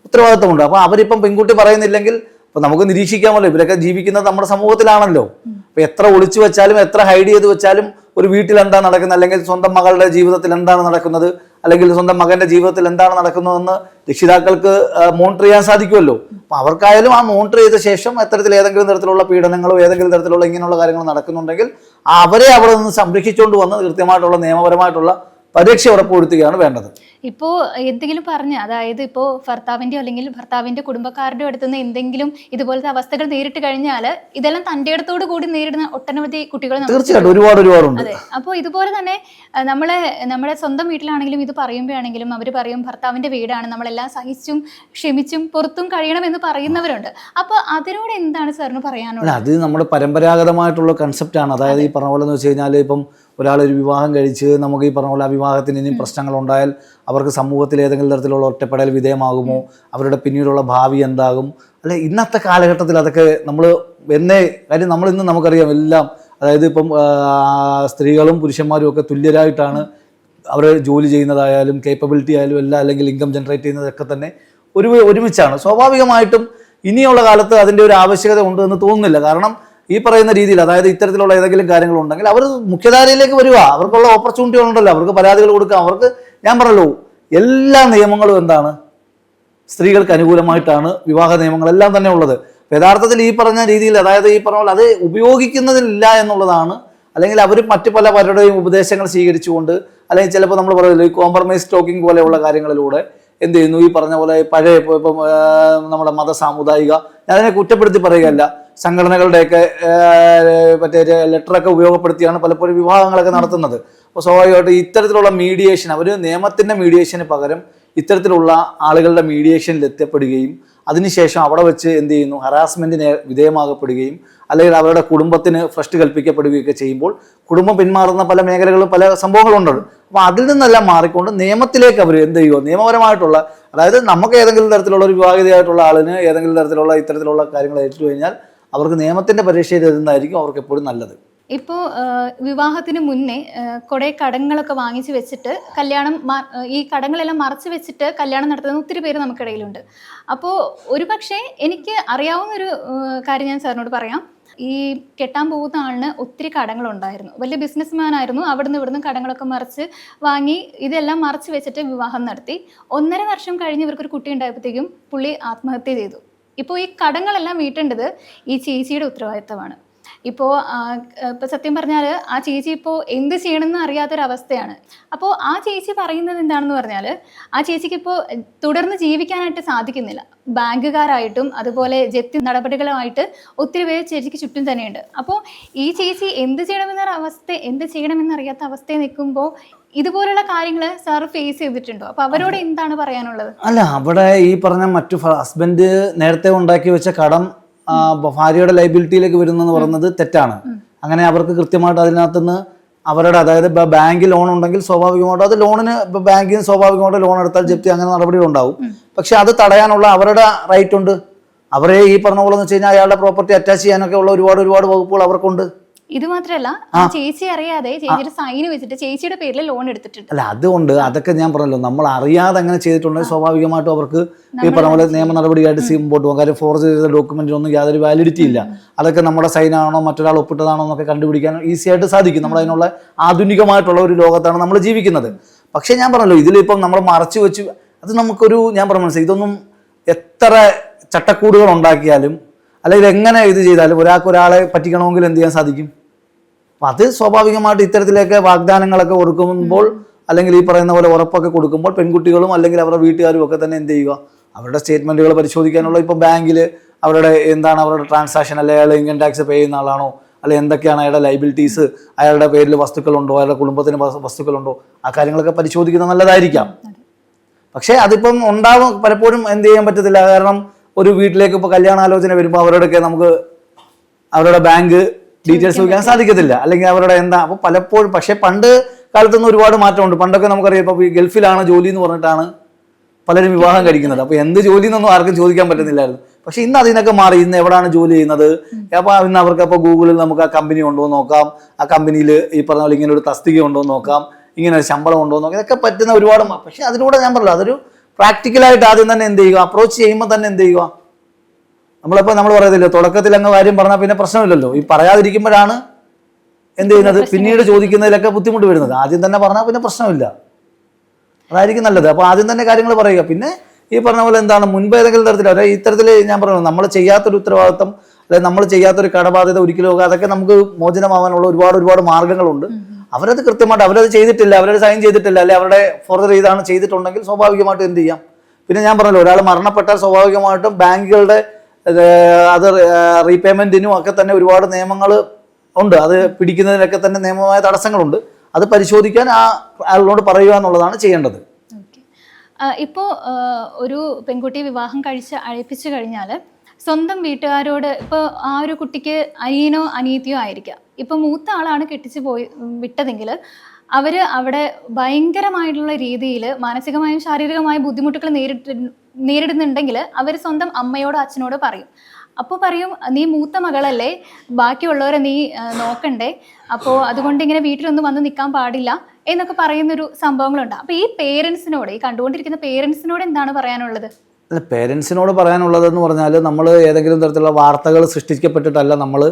ഉത്തരവാദിത്തമുണ്ട്. അപ്പൊ അവരിപ്പം പെൺകുട്ടി പറയുന്നില്ലെങ്കിൽ അപ്പൊ നമുക്ക് നിരീക്ഷിക്കാമല്ലോ ഇവരൊക്കെ ജീവിക്കുന്നത് നമ്മുടെ സമൂഹത്തിലാണല്ലോ. അപ്പൊ എത്ര ഒളിച്ചു വെച്ചാലും എത്ര ഹൈഡ് ചെയ്ത് വെച്ചാലും ഒരു വീട്ടിൽ എന്താണ് നടക്കുന്നത്? അല്ലെങ്കിൽ സ്വന്തം മകളുടെ ജീവിതത്തിൽ എന്താണ് നടക്കുന്നത്? അല്ലെങ്കിൽ സ്വന്തം മകന്റെ ജീവിതത്തിൽ എന്താണ് നടക്കുന്നതെന്ന് രക്ഷിതാക്കൾക്ക് മോണിറ്റർ ചെയ്യാൻ സാധിക്കുമല്ലോ. അപ്പൊ അവർക്കായാലും ആ മോണിറ്റർ ചെയ്ത ശേഷം അത്തരത്തിൽ ഏതെങ്കിലും തരത്തിലുള്ള പീഡനങ്ങളോ ഏതെങ്കിലും തരത്തിലുള്ള ഇങ്ങനെയുള്ള കാര്യങ്ങൾ നടക്കുന്നുണ്ടെങ്കിൽ അവരെ അവിടെ നിന്ന് സംരക്ഷിച്ചുകൊണ്ട് വന്ന് കൃത്യമായിട്ടുള്ള നിയമപരമായിട്ടുള്ള പരീക്ഷ ഉറപ്പുവരുത്തുകയാണ് വേണ്ടത്. ഇപ്പോൾ എന്തെങ്കിലും പറഞ്ഞ് അതായത് ഇപ്പോൾ ഭർത്താവിന്റെയോ അല്ലെങ്കിൽ ഭർത്താവിന്റെ കുടുംബക്കാരുടെ അടുത്ത് നിന്ന് എന്തെങ്കിലും ഇതുപോലത്തെ അവസ്ഥകൾ നേരിട്ട് കഴിഞ്ഞാൽ ഇതെല്ലാം തന്റെ അടുത്തോട് കൂടി നേരിടുന്ന ഒട്ടനവധി കുട്ടികൾ തീർച്ചയായിട്ടും ഒരുപാട് ഒരുപാടുണ്ട്. അതെ. അപ്പോൾ ഇതുപോലെ തന്നെ നമ്മളെ നമ്മുടെ സ്വന്തം വീട്ടിലാണെങ്കിലും ഇത് പറയുമ്പോഴാണെങ്കിലും അവർ പറയും ഭർത്താവിന്റെ വീടാണ് നമ്മളെല്ലാം സഹിച്ചും ക്ഷമിച്ചും പുറത്തും കഴിയണമെന്ന് പറയുന്നവരുണ്ട്. അപ്പോൾ അതിനോട് എന്താണ് സാറിന് പറയാനുള്ളത്? അത് നമ്മുടെ പരമ്പരാഗതമായിട്ടുള്ള കൺസെപ്റ്റാണ് അതായത് ഈ പറഞ്ഞ പോലെ എന്ന് വെച്ച് കഴിഞ്ഞാൽ ഇപ്പം ഒരാൾ ഒരു വിവാഹം കഴിച്ച് നമുക്ക് ഈ പറഞ്ഞ പോലെ ആ വിവാഹത്തിന് ഇനിയും പ്രശ്നങ്ങൾ ഉണ്ടായാൽ അവർക്ക് സമൂഹത്തിൽ ഏതെങ്കിലും തരത്തിലുള്ള ഒറ്റപ്പെടൽ വിധേയമാകുമോ? അവരുടെ പിന്നീടുള്ള ഭാവി എന്താകും? അല്ലെ ഇന്നത്തെ കാലഘട്ടത്തിൽ അതൊക്കെ നമ്മൾ എന്നേ കാര്യം നമ്മൾ ഇന്ന് നമുക്കറിയാം എല്ലാം അതായത് ഇപ്പം സ്ത്രീകളും പുരുഷന്മാരും ഒക്കെ തുല്യരായിട്ടാണ് അവർ ജോലി ചെയ്യുന്നതായാലും കേപ്പബിലിറ്റി ആയാലും എല്ലാം അല്ലെങ്കിൽ ഇൻകം ജനറേറ്റ് ചെയ്യുന്നതൊക്കെ തന്നെ ഒരു ഒരുമിച്ചാണ്. സ്വാഭാവികമായിട്ടും ഇനിയുള്ള കാലത്ത് അതിന്റെ ഒരു ആവശ്യകത ഉണ്ടെന്ന് തോന്നുന്നില്ല. കാരണം ഈ പറയുന്ന രീതിയിൽ അതായത് ഇത്തരത്തിലുള്ള ഏതെങ്കിലും കാര്യങ്ങൾ ഉണ്ടെങ്കിൽ അവർ മുഖ്യധാരയിലേക്ക് വരിക. അവർക്കുള്ള ഓപ്പർച്യൂണിറ്റികൾ ഉണ്ടല്ലോ. അവർക്ക് പരാതികൾ കൊടുക്കാം. അവർക്ക് ഞാൻ പറഞ്ഞല്ലോ എല്ലാ നിയമങ്ങളും എന്താണ്? സ്ത്രീകൾക്ക് അനുകൂലമായിട്ടാണ് വിവാഹ നിയമങ്ങളെല്ലാം തന്നെ ഉള്ളത്. യഥാർത്ഥത്തിൽ ഈ പറഞ്ഞ രീതിയിൽ അതായത് ഈ പറഞ്ഞ പോലെ അത് ഉപയോഗിക്കുന്നതിലില്ല എന്നുള്ളതാണ്. അല്ലെങ്കിൽ അവർ മറ്റു പല പലരുടെയും ഉപദേശങ്ങൾ സ്വീകരിച്ചുകൊണ്ട് അല്ലെങ്കിൽ ചിലപ്പോൾ നമ്മൾ പറയുമല്ലോ ഈ കോംപ്രമൈസ് ടോക്കിംഗ് പോലെയുള്ള കാര്യങ്ങളിലൂടെ എന്ത് ചെയ്യുന്നു? ഈ പറഞ്ഞ പോലെ പഴയ ഇപ്പൊ നമ്മുടെ മത സാമുദായിക ഞാൻ അതിനെ കുറ്റപ്പെടുത്തി പറയുകയല്ല. സംഘടനകളുടെയൊക്കെ മറ്റേ ലെറ്ററൊക്കെ ഉപയോഗപ്പെടുത്തിയാണ് പലപ്പോഴും വിവാഹങ്ങളൊക്കെ നടത്തുന്നത്. അപ്പോൾ സ്വാഭാവികമായിട്ട് ഇത്തരത്തിലുള്ള മീഡിയേഷൻ അവർ നിയമത്തിന്റെ മീഡിയേഷന് പകരം ഇത്തരത്തിലുള്ള ആളുകളുടെ മീഡിയേഷനിൽ എത്തപ്പെടുകയും അതിനുശേഷം അവിടെ വെച്ച് എന്ത് ചെയ്യുന്നു? ഹറാസ്മെന്റിന് വിധേയമാകപ്പെടുകയും അല്ലെങ്കിൽ അവരുടെ കുടുംബത്തിന് ഫ്രസ്റ്റ് കൽപ്പിക്കപ്പെടുകയൊക്കെ ചെയ്യുമ്പോൾ കുടുംബം പിന്മാറുന്ന പല മേഖലകളും പല സംഭവങ്ങളുണ്ട്. അപ്പോൾ അതിൽ നിന്നെല്ലാം മാറിക്കൊണ്ട് നിയമത്തിലേക്ക് അവർ എന്ത് ചെയ്യുമോ നിയമപരമായിട്ടുള്ള അതായത് നമുക്ക് ഏതെങ്കിലും തരത്തിലുള്ള ഒരു വിവാഹിതയായിട്ടുള്ള ആളിന് ഏതെങ്കിലും തരത്തിലുള്ള ഇത്തരത്തിലുള്ള കാര്യങ്ങൾ ഏറ്റു കഴിഞ്ഞാൽ അവർക്ക് നിയമത്തിന്റെ പരീക്ഷയിൽ എഴുതുന്നതായിരിക്കും അവർക്ക് എപ്പോഴും നല്ലത്. ഇപ്പോൾ വിവാഹത്തിന് മുന്നേ കുറെ കടങ്ങളൊക്കെ വാങ്ങിച്ച് വെച്ചിട്ട് കല്യാണം ഈ കടങ്ങളെല്ലാം മറച്ച് വെച്ചിട്ട് കല്യാണം നടത്തുന്ന ഒത്തിരി പേര് നമുക്കിടയിലുണ്ട്. അപ്പോൾ ഒരു പക്ഷേ എനിക്ക് അറിയാവുന്ന ഒരു കാര്യം ഞാൻ സാറിനോട് പറയാം. ഈ കെട്ടാൻ പോകുന്ന ആളിന് ഒത്തിരി കടങ്ങളുണ്ടായിരുന്നു. വലിയ ബിസിനസ്മാൻ ആയിരുന്നു. അവിടുന്ന് ഇവിടുന്ന് കടങ്ങളൊക്കെ മറിച്ച് വാങ്ങി ഇതെല്ലാം മറച്ച് വെച്ചിട്ട് വിവാഹം നടത്തി. ഒന്നര വർഷം കഴിഞ്ഞ് ഇവർക്കൊരു കുട്ടി ഉണ്ടായപ്പോഴത്തേക്കും പുള്ളി ആത്മഹത്യ ചെയ്തു. ഇപ്പോൾ ഈ കടങ്ങളെല്ലാം വീട്ടേണ്ടത് ഈ ചേച്ചിയുടെ ഉത്തരവാദിത്തമാണ്. ഇപ്പോൾ ഇപ്പോൾ സത്യം പറഞ്ഞാൽ ആ ചേച്ചി ഇപ്പോൾ എന്ത് ചെയ്യണമെന്ന് അറിയാത്തൊരവസ്ഥയാണ്. അപ്പോൾ ആ ചേച്ചി പറയുന്നത് എന്താണെന്ന് പറഞ്ഞാൽ ആ ചേച്ചിക്ക് ഇപ്പോൾ തുടർന്ന് ജീവിക്കാനായിട്ട് സാധിക്കുന്നില്ല. ബാങ്കുകാരായിട്ടും അതുപോലെ ജപ്തി നടപടികളുമായിട്ട് ഒത്തിരി പേര് ചേച്ചിക്ക് ചുറ്റും തന്നെയുണ്ട്. അപ്പോൾ ഈ ചേച്ചി എന്ത് ചെയ്യണമെന്നൊരവസ്ഥ എന്ത് ചെയ്യണമെന്നറിയാത്ത അവസ്ഥയിൽ നിൽക്കുമ്പോൾ ഇതുപോലുള്ള കാര്യങ്ങൾ സാർ ഫേസ് ചെയ്തിട്ടുണ്ടോ? അപ്പൊ അവരോട് എന്താണ് പറയാനുള്ളത്? അല്ല അവിടെ ഈ പറഞ്ഞ മറ്റു ഹസ്ബൻഡ് നേരത്തെ ഉണ്ടാക്കി വെച്ച കടം ഭാര്യയുടെ ലൈബിലിറ്റിയിലേക്ക് വരുന്നെന്ന് പറയുന്നത് തെറ്റാണ്. അങ്ങനെ അവർക്ക് കൃത്യമായിട്ട് അതിനകത്തുനിന്ന് അവരുടെ അതായത് ബാങ്കിൽ ലോൺ ഉണ്ടെങ്കിൽ സ്വാഭാവികമായിട്ടും അത് ലോണിന് ബാങ്കിൽ നിന്ന് സ്വാഭാവികമായിട്ട് ലോൺ എടുത്താൽ ജപ്തി അങ്ങനെ നടപടികൾ ഉണ്ടാവും. പക്ഷെ അത് തടയാനുള്ള അവരുടെ റൈറ്റ് ഉണ്ട്. അവരെ ഈ പറഞ്ഞ പോലെ എന്ന് വെച്ച് കഴിഞ്ഞാൽ അയാളുടെ പ്രോപ്പർട്ടി അറ്റാച്ച് ചെയ്യാനൊക്കെ ഉള്ള ഒരുപാട് ഒരുപാട് വകുപ്പുകൾ അവർക്കുണ്ട്. ഇത് മാത്രമല്ല ചേച്ചി അറിയാതെ ചേച്ചിയുടെ സൈൻ വെച്ചിട്ട് ചേച്ചിയുടെ പേരിൽ ലോൺ എടുത്തിട്ടുണ്ട്. അല്ല അതുകൊണ്ട് അതൊക്കെ ഞാൻ പറഞ്ഞല്ലോ നമ്മൾ അറിയാതെ അങ്ങനെ ചെയ്തിട്ടുണ്ടെങ്കിൽ സ്വാഭാവികമായിട്ടും അവർക്ക് ഈ പറഞ്ഞ പോലെ നിയമ നടപടിയായിട്ട് സി മുമ്പോട്ട് പോകും. കാര്യം ഫോർജ് ചെയ്ത ഡോക്യുമെന്റിനൊന്നും യാതൊരു വാലിഡിറ്റി ഇല്ല. അതൊക്കെ നമ്മുടെ സൈൻ ആണോ മറ്റൊരാൾ ഒപ്പിട്ടതാണോ എന്നൊക്കെ കണ്ടുപിടിക്കാൻ ഈസി ആയിട്ട് സാധിക്കും. നമ്മൾ അതിനുള്ള ആധുനികമായിട്ടുള്ള ഒരു ലോകത്താണ് നമ്മൾ ജീവിക്കുന്നത്. പക്ഷേ ഞാൻ പറഞ്ഞല്ലോ ഇതിലിപ്പം നമ്മൾ മറച്ചു വെച്ച് അത് നമുക്കൊരു ഞാൻ പറഞ്ഞ മനസ്സിലായി. ഇതൊന്നും എത്ര ചട്ടക്കൂടുകൾ ഉണ്ടാക്കിയാലും അല്ലെങ്കിൽ എങ്ങനെ ഇത് ചെയ്താലും ഒരാൾക്ക് ഒരാളെ പറ്റിക്കണമെങ്കിൽ എന്ത് ചെയ്യാൻ സാധിക്കും? അത് സ്വാഭാവികമായിട്ട് ഇത്തരത്തിലൊക്കെ വാഗ്ദാനങ്ങളൊക്കെ കൊടുക്കുമ്പോൾ അല്ലെങ്കിൽ ഈ പറയുന്ന പോലെ ഉറപ്പൊക്കെ കൊടുക്കുമ്പോൾ പെൺകുട്ടികളും അല്ലെങ്കിൽ അവരുടെ വീട്ടുകാരും ഒക്കെ തന്നെ എന്ത് ചെയ്യുക? അവരുടെ സ്റ്റേറ്റ്മെന്റുകൾ പരിശോധിക്കാനുള്ള ഇപ്പൊ ബാങ്കിൽ അവരുടെ എന്താണ് അവരുടെ ട്രാൻസാക്ഷൻ അല്ലെങ്കിൽ അയാൾ ഇൻകം ടാക്സ് പേ ചെയ്യുന്ന ആളാണോ? അല്ലെ എന്തൊക്കെയാണ് അയാളുടെ ലൈബിലിറ്റീസ് അയാളുടെ പേരിൽ വസ്തുക്കളുണ്ടോ? അയാളുടെ കുടുംബത്തിന് വസ്തുക്കൾ വസ്തുക്കളുണ്ടോ? ആ കാര്യങ്ങളൊക്കെ പരിശോധിക്കുന്നത് നല്ലതായിരിക്കാം. പക്ഷേ അതിപ്പം ഉണ്ടാവും പലപ്പോഴും എന്ത് ചെയ്യാൻ പറ്റത്തില്ല. കാരണം ഒരു വീട്ടിലേക്ക് ഇപ്പോൾ കല്യാണാലോചന വരുമ്പോൾ അവരോടൊക്കെ നമുക്ക് അവരുടെ ബാങ്ക് ഡീറ്റെയിൽസ് ചോദിക്കാൻ സാധിക്കത്തില്ല. അല്ലെങ്കിൽ അവരുടെ എന്താ അപ്പോൾ പലപ്പോഴും പക്ഷേ പണ്ട് കാലത്തൊന്നും ഒരുപാട് മാറ്റമുണ്ട്. പണ്ടൊക്കെ നമുക്കറിയാം ഇപ്പോൾ ഈ ഗൾഫിലാണ് ജോലി എന്ന് പറഞ്ഞിട്ടാണ് പലരും വിവാഹം കഴിക്കുന്നത്. അപ്പോൾ എന്ത് ജോലി എന്നൊന്നും ആർക്കും ചോദിക്കാൻ പറ്റുന്നില്ലായിരുന്നു. പക്ഷെ ഇന്ന് അതിനൊക്കെ മാറി. ഇന്ന് എവിടെയാണ് ജോലി ചെയ്യുന്നത്? അപ്പോൾ ഇന്ന് അവർക്ക് അപ്പോൾ ഗൂഗിളിൽ നമുക്ക് ആ കമ്പനി ഉണ്ടോ എന്ന് നോക്കാം. ആ കമ്പനിയിൽ ഈ പറഞ്ഞ പോലെ ഇങ്ങനെ ഒരു തസ്തിക ഉണ്ടോ എന്ന് നോക്കാം. ഇങ്ങനെ ഒരു ശമ്പളം ഉണ്ടോ എന്ന് നോക്കാം. ഇതൊക്കെ പറ്റുന്ന ഒരുപാട് പക്ഷെ അതിലൂടെ ഞാൻ പറഞ്ഞു അതൊരു പ്രാക്ടിക്കലായിട്ട് ആദ്യം തന്നെ എന്ത് ചെയ്യുക അപ്രോച്ച് ചെയ്യുമ്പോൾ തന്നെ എന്ത് ചെയ്യുക നമ്മളിപ്പോൾ നമ്മൾ പറയത്തില്ല തുടക്കത്തിൽ അങ്ങ് കാര്യം പറഞ്ഞാൽ പിന്നെ പ്രശ്നമില്ലല്ലോ. ഈ പറയാതിരിക്കുമ്പോഴാണ് എന്ത് ചെയ്യുന്നത്? പിന്നീട് ചോദിക്കുന്നതിലൊക്കെ ബുദ്ധിമുട്ട് വരുന്നത്. ആദ്യം തന്നെ പറഞ്ഞാൽ പിന്നെ പ്രശ്നമില്ല. അതായിരിക്കും നല്ലത്. അപ്പോൾ ആദ്യം തന്നെ കാര്യങ്ങൾ പറയുക. പിന്നെ ഈ പറഞ്ഞ പോലെ എന്താണ്? മുൻപ് ഏതെങ്കിലും തരത്തിൽ അല്ലെ ഇത്തരത്തിൽ ഞാൻ പറഞ്ഞു നമ്മൾ ചെയ്യാത്തൊരു ഉത്തരവാദിത്വം അതായത് നമ്മൾ ചെയ്യാത്തൊരു കടബാധ്യത ഒരിക്കലും അതൊക്കെ നമുക്ക് മോചനമാവാനുള്ള ഒരുപാട് ഒരുപാട് മാർഗങ്ങളുണ്ട്. അവരത് കൃത്യമായിട്ട് അവരത് ചെയ്തിട്ടില്ല അവരത് സൈൻ ചെയ്തിട്ടില്ല അല്ലെ അവരുടെ ഫോർദർ ഇതാണ് ചെയ്തിട്ടുണ്ടെങ്കിൽ സ്വാഭാവികമായിട്ടും എന്ത് ചെയ്യാം? പിന്നെ ഞാൻ പറഞ്ഞല്ലോ ഒരാൾ മരണപ്പെട്ടാൽ സ്വാഭാവികമായിട്ടും ബാങ്കുകളുടെ അത് റീപേയ്മെന്റിനും ഒക്കെ തന്നെ ഒരുപാട് നിയമങ്ങൾ ഉണ്ട്. അത് പിടിക്കുന്നതിനൊക്കെ തന്നെ നിയമമായ തടസ്സങ്ങളുണ്ട്. അത് പരിശോധിക്കാൻ ആ ആളിനോട് പറയുക എന്നുള്ളതാണ് ചെയ്യേണ്ടത്. ഇപ്പോൾ ഒരു പെൺകുട്ടി വിവാഹം കഴിച്ച് അഴിപ്പിച്ചു കഴിഞ്ഞാൽ സ്വന്തം വീട്ടുകാരോട് ഇപ്പോൾ ആ ഒരു കുട്ടിക്ക് അനിയനോ അനീതിയോ ആയിരിക്കാം. ഇപ്പോൾ മൂത്ത ആളാണ് കെട്ടിച്ച് പോയി വിട്ടതെങ്കിൽ അവർ അവിടെ ഭയങ്കരമായിട്ടുള്ള രീതിയിൽ മാനസികമായും ശാരീരികമായും ബുദ്ധിമുട്ടുകൾ നേരിട്ട് നേരിടുന്നുണ്ടെങ്കിൽ അവർ സ്വന്തം അമ്മയോടോ അച്ഛനോടോ പറയും. അപ്പോൾ പറയും നീ മൂത്ത മകളല്ലേ ബാക്കിയുള്ളവരെ നീ നോക്കണ്ടേ. അപ്പോൾ അതുകൊണ്ട് ഇങ്ങനെ വീട്ടിലൊന്നും വന്ന് നിൽക്കാൻ പാടില്ല എന്നൊക്കെ പറയുന്നൊരു സംഭവങ്ങളുണ്ട്. അപ്പോൾ ഈ പേരൻസിനോട് ഈ കണ്ടുകൊണ്ടിരിക്കുന്ന പേരൻസിനോട് എന്താണ് പറയാനുള്ളത്? അല്ല പേരൻസിനോട് പറയാനുള്ളതെന്ന് പറഞ്ഞാൽ നമ്മൾ ഏതെങ്കിലും തരത്തിലുള്ള വാർത്തകൾ സൃഷ്ടിക്കപ്പെട്ടിട്ടല്ല നമ്മൾ